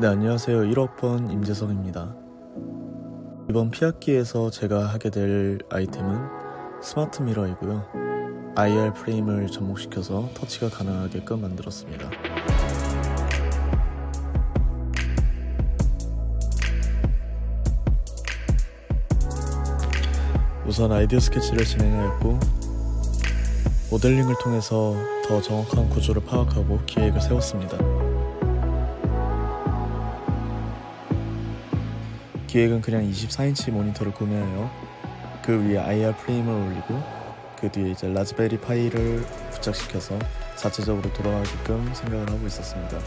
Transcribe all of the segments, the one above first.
네, 안녕하세요. 1학번 임재성입니다. 이번 피학기에서 제가 하게 될 아이템은 스마트 미러이고요. IR 프레임을 접목시켜서 터치가 가능하게끔 만들었습니다. 우선 아이디어 스케치를 진행하였고 모델링을 통해서 더 정확한 구조를 파악하고 기획을 세웠습니다. 기획은 그냥 24인치 모니터를 구매하여 그 위에 IR 프레임을 올리고 그 뒤에 이제 라즈베리 파이를 부착시켜서 자체적으로 돌아가게끔 생각을 하고 있었습니다.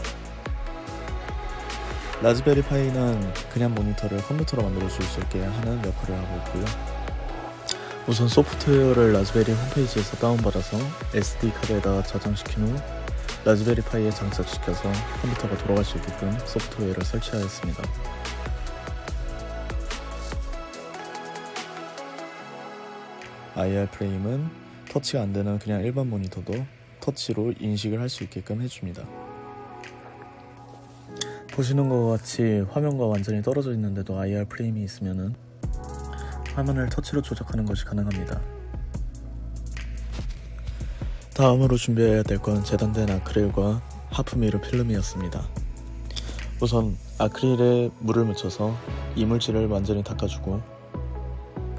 라즈베리 파이는 그냥 모니터를 컴퓨터로 만들어줄 수 있게 하는 역할을 하고 있고요. 우선 소프트웨어를 라즈베리 홈페이지에서 다운받아서 SD 카드에다가 저장시킨 후 라즈베리 파이에 장착시켜서 컴퓨터가 돌아갈 수 있게끔 소프트웨어를 설치하였습니다. IR 프레임은 터치가 안 되는 그냥 일반 모니터도 터치로 인식을 할 수 있게끔 해줍니다. 보시는 것과 같이 화면과 완전히 떨어져 있는데도 IR 프레임이 있으면은 화면을 터치로 조작하는 것이 가능합니다. 다음으로 준비해야 될 건 재단된 아크릴과 하프미르 필름이었습니다. 우선 아크릴에 물을 묻혀서 이물질을 완전히 닦아주고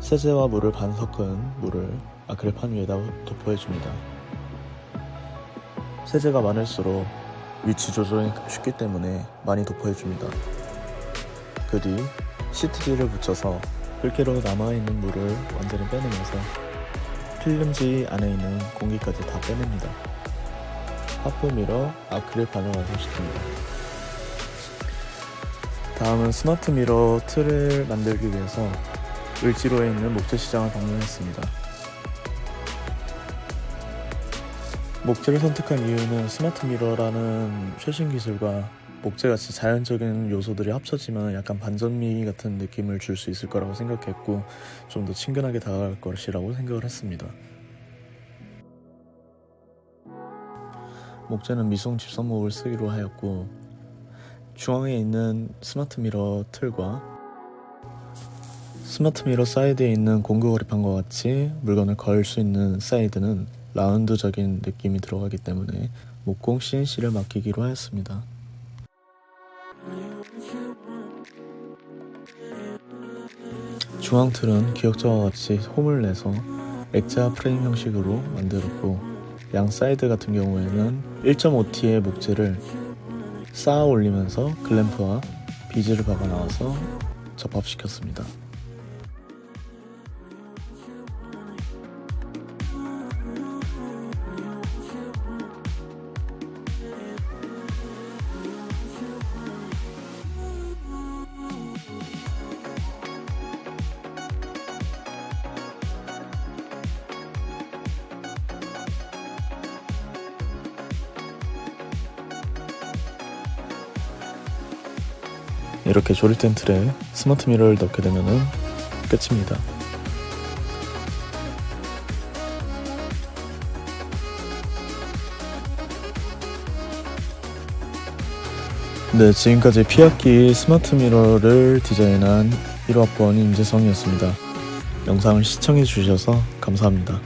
세제와 물을 반 섞은 물을 아크릴판 위에다 도포해줍니다. 세제가 많을수록 위치 조절이 쉽기 때문에 많이 도포해줍니다. 그 뒤 시트지를 붙여서 흙기로 남아있는 물을 완전히 빼내면서 필름지 안에 있는 공기까지 다 빼냅니다. 하프미러 아크릴판을 완성시킵니다. 다음은 스마트 미러 틀을 만들기 위해서 을지로에 있는 목재 시장을 방문했습니다. 목재를 선택한 이유는 스마트 미러라는 최신 기술과 목재같이 자연적인 요소들이 합쳐지면 약간 반전미 같은 느낌을 줄 수 있을 거라고 생각했고 좀 더 친근하게 다가갈 것이라고 생각을 했습니다. 목재는 미송 집선목을 쓰기로 하였고 중앙에 있는 스마트 미러 틀과 스마트 미러 사이드에 있는 공구 거리판과 같이 물건을 걸 수 있는 사이드는 라운드적인 느낌이 들어가기 때문에 목공 CNC를 맡기기로 하였습니다. 중앙 틀은 기역자와 같이 홈을 내서 액자 프레임 형식으로 만들었고 양 사이드 같은 경우에는 1.5T의 목재를 쌓아 올리면서 글램프와 비즈를 박아 나와서 접합시켰습니다. 이렇게 조립된 틀에 스마트 미러를 넣게 되면은 끝입니다. 네, 지금까지 피학기 스마트 미러를 디자인한 1학번 임재성이었습니다. 영상을 시청해 주셔서 감사합니다.